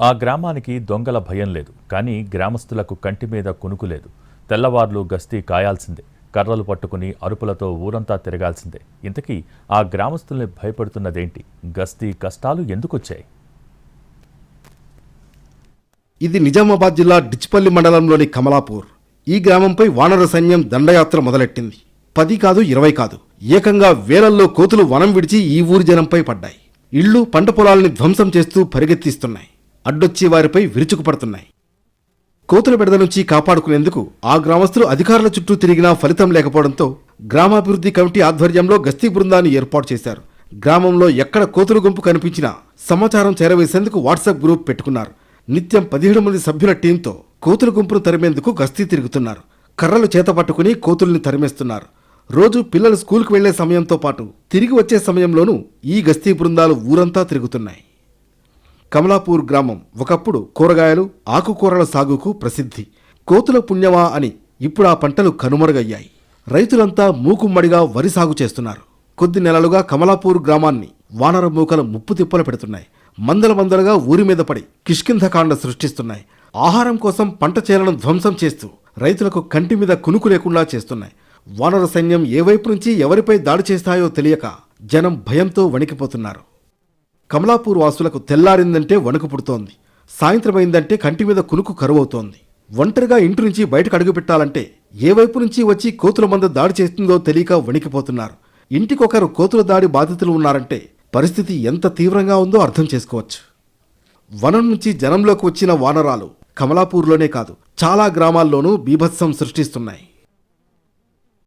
ఆ గ్రామానికి దొంగల భయం లేదు కానీ గ్రామస్తులకు కంటి మీద కునుకు లేదు. తెల్లవార్లు గస్తీ కాయాల్సిందే కర్రలు పట్టుకుని అరుపులతో ఊరంతా తిరగాల్సిందే. ఇంతకీ ఆ గ్రామస్తుల్ని భయపడుతున్నదేంటి? గస్తీ కష్టాలు ఎందుకొచ్చాయి? ఇది నిజామాబాద్ జిల్లా డిచ్పల్లి మండలంలోని కమలాపూర్. ఈ గ్రామంపై వానర సైన్యం దండయాత్ర మొదలెట్టింది. పది కాదు ఇరవై కాదు. ఏకంగా వేలల్లో కోతులు వనం విడిచి ఈ ఊరి జనంపై పడ్డాయి. ఇళ్ళు పంట పొలాల్ని ధ్వంసం చేస్తూ పరిగెత్తిస్తున్నాయి. అడ్డొచ్చి వారిపై విరుచుకుపడుతున్నాయి. కోతుల బెడద నుంచి కాపాడుకునేందుకు ఆ గ్రామస్తులు అధికారుల చుట్టూ తిరిగినా ఫలితం లేకపోవడంతో గ్రామాభివృద్ధి కమిటీ ఆధ్వర్యంలో గస్తీ బృందాన్ని ఏర్పాటు చేశారు. గ్రామంలో ఎక్కడ కోతుల గుంపు కనిపించినా సమాచారం చేరవేసేందుకు వాట్సాప్ గ్రూప్ పెట్టుకున్నారు. నిత్యం పదిహేడు మంది సభ్యుల టీంతో కోతుల గుంపును తరిమేందుకు గస్తీ తిరుగుతున్నారు. కర్రలు చేత పట్టుకుని కోతుల్ని తరిమేస్తున్నారు. రోజు పిల్లలు స్కూల్కి వెళ్ళే సమయంతో పాటు తిరిగి వచ్చే సమయంలోనూ ఈ గస్తీ బృందాలు ఊరంతా తిరుగుతున్నాయి. కమలాపూర్ గ్రామం ఒకప్పుడు కూరగాయలు ఆకుకూరల సాగుకు ప్రసిద్ధి. కోతుల పుణ్యమా అని ఇప్పుడు ఆ పంటలు కనుమరుగయ్యాయి. రైతులంతా మూకుమ్మడిగా వరి సాగు చేస్తున్నారు. కొద్ది నెలలుగా కమలాపూర్ గ్రామాన్ని వానర మూకలు ముప్పు తిప్పలు పెడుతున్నాయి. మందల మందలుగా ఊరి మీద పడి కిష్కింధకాండ సృష్టిస్తున్నాయి. ఆహారం కోసం పంట చేలను ధ్వంసం చేస్తూ రైతులకు కంటి మీద కునుకు లేకుండా చేస్తున్నాయి. వానర సైన్యం ఏ వైపు నుంచి ఎవరిపై దాడి చేస్తాయో తెలియక జనం భయంతో వణికిపోతున్నారు. కమలాపూర్ వాసులకు తెల్లారిందంటే వణుకు పుడుతోంది. సాయంత్రమైందంటే కంటి మీద కునుకు కరువవుతోంది. ఒంటరిగా ఇంటి నుంచి బయటకు అడుగుపెట్టాలంటే ఏ వైపు నుంచి వచ్చి కోతుల మంద దాడి చేస్తుందో తెలియక వణికిపోతున్నారు. ఇంటికొకరు కోతుల దాడి బాధితులు ఉన్నారంటే పరిస్థితి ఎంత తీవ్రంగా ఉందో అర్థం చేసుకోవచ్చు. వనం నుంచి జనంలోకి వచ్చిన వానరాలు కమలాపూర్లోనే కాదు చాలా గ్రామాల్లోనూ బీభత్సం సృష్టిస్తున్నాయి.